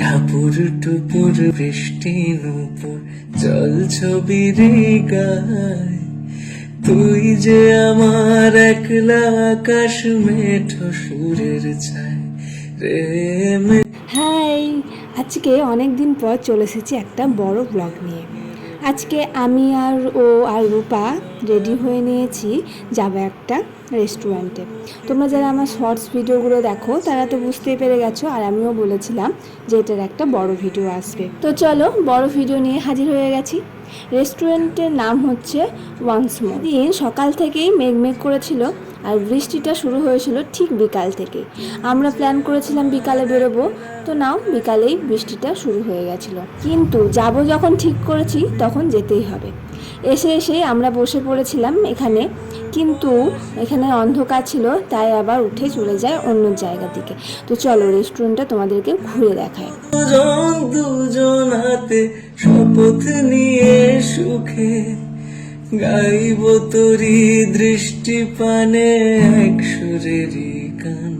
টাপুর টুপুর বৃষ্টি নুপুর জল রে গায়। তুই যে আমার একলা আকাশ মেঠো সুরের ছায় রে হাই, আজকে অনেক দিন পর চলে এসেছি একটা বড় ব্লগ নিয়ে। আজকে আমি আর ও আর রূপা রেডি হয়ে নিয়েছি যাবে একটা রেস্টুরেন্টে। তোমরা যারা আমার শর্টস ভিডিওগুলো দেখো, তারা তো বুঝতেই পেরে গেছো, আর আমিও বলেছিলাম যে এটার একটা বড় ভিডিও আসবে। তো চলো, বড় ভিডিও নিয়ে হাজির হয়ে গেছি। রেস্টুরেন্টের নাম হচ্ছে ওয়ান্স মোর দিন সকাল থেকেই মেঘমেঘ মেঘ করেছিল আর বৃষ্টিটা শুরু হয়েছিল ঠিক বিকাল থেকে। আমরা প্ল্যান করেছিলাম বিকালে বেরোবো, তো নাও বিকালেই বৃষ্টিটা শুরু হয়ে গেছিল। কিন্তু যাব যখন ঠিক করেছি, তখন যেতেই হবে। এসে এসে আমরা বসে পড়েছিলাম এখানে, কিন্তু এখানে অন্ধকার ছিল, তাই আবার উঠে চলে যায় অন্য জায়গা দিকে। তো চলো রেস্টুরেন্টটা তোমাদেরকে ঘুরে দেখায় দুজন দুজন হাতে শপথ নিয়ে সুখে গাইব তোরি দৃষ্টি পানে এক সুরেরই গান।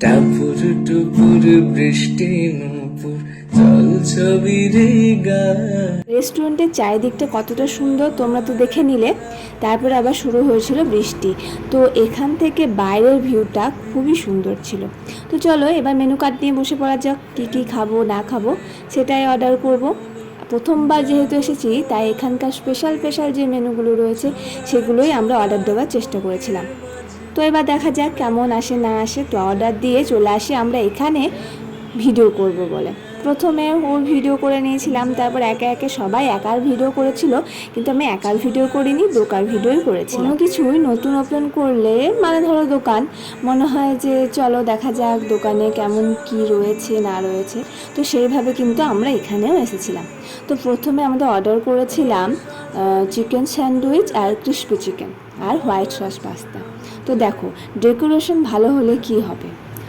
টাপুর টুপুর বৃষ্টি নুপুর জল ছবি রে গান। রেস্টুরেন্টের চারিদিকটা কতটা সুন্দর তোমরা তো দেখে নিলে। তারপর আবার শুরু হয়েছিল বৃষ্টি। তো এখান থেকে বাইরের ভিউটা খুবই সুন্দর ছিল। তো চলো, এবার মেনু কার্ড নিয়ে বসে পড়া যাক, কী কী খাব, না খাব, সেটাই অর্ডার করব। প্রথমবার যেহেতু এসেছি, তাই এখানকার স্পেশাল স্পেশাল যে মেনুগুলো রয়েছে, সেগুলোই আমরা অর্ডার দেওয়ার চেষ্টা করেছিলাম। তো এবার দেখা যাক কেমন আসে, না আসে, তো অর্ডার দিয়ে চলে আসি আমরা এখানে ভিডিও করব বলে। প্রথমে ওর ভিডিও করে নিয়েছিলাম, তারপর একে একে সবাই একার ভিডিও করেছিল, কিন্তু আমি একার ভিডিও করিনি, দোকার ভিডিওই করেছি কোনো কিছুই নতুন ওপেন করলে মানে ধরো দোকান, মনে হয় যে চলো দেখা যাক দোকানে কেমন কি রয়েছে, না রয়েছে, তো সেইভাবে কিন্তু আমরা এখানেও এসেছিলাম। তো প্রথমে আমাদের অর্ডার করেছিলাম চিকেন স্যান্ডউইচ আর ক্রিস্পি চিকেন আর হোয়াইট সস পাস্তা তো দেখো ডেকোরেশন ভালো হলে কি হবে?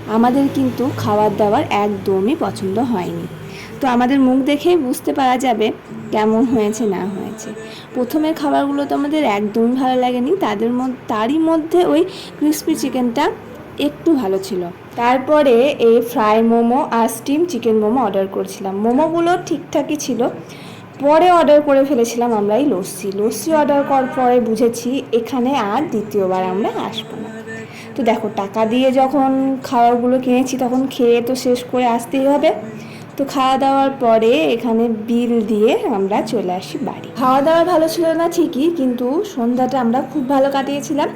আমাদের কিন্তু খাবার দাবার একদমই পছন্দ হয়নি। তো আমাদের মুখ দেখেই বুঝতে পারা যাবে কেমন হয়েছে, না হয়েছে। প্রথমের খাবারগুলো তো আমাদের একদমই ভালো লাগেনি। তাদের মধ্যে, তারই মধ্যে ওই ক্রিস্পি চিকেনটা একটু ভালো ছিল। তারপরে এই ফ্রাই মোমো আর স্টিম চিকেন মোমো অর্ডার করেছিলাম। মোমোগুলো ঠিকঠাকই ছিল। পরে অর্ডার করে ফেলেছিলাম আমরা এই লস্যি। লস্যি অর্ডার করার পরে বুঝেছি এখানে আর দ্বিতীয়বার আমরা আসব না। তো দেখো টাকা দিয়ে যখন খাবারগুলো কিনেছি তখন খেয়ে তো শেষ করে আসতেই হবে। তো খাওয়া দাওয়ার পরে এখানে বিল দিয়ে আমরা চলে আসি বাড়ি। খাওয়া দাওয়া ভালো ছিল না ঠিকই কিন্তু সন্ধ্যাটা আমরা খুব ভালো কাটিয়েছিলাম।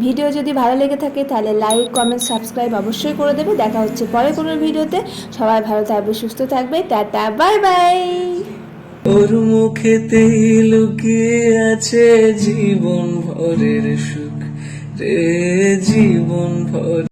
ভিডিও যদি ভালো লেগে থাকে তাহলে লাইক কমেন্ট সাবস্ক্রাইব অবশ্যই করে দেবে। দেখা হচ্ছে পরে কোনো ভিডিওতে। সবাই ভালো থাকবে সুস্থ থাকবে। টাটা বাই বাই ওর মুখেতেই লুকিয়ে আছে জীবন ভরের সুখ। রে জীবন ভর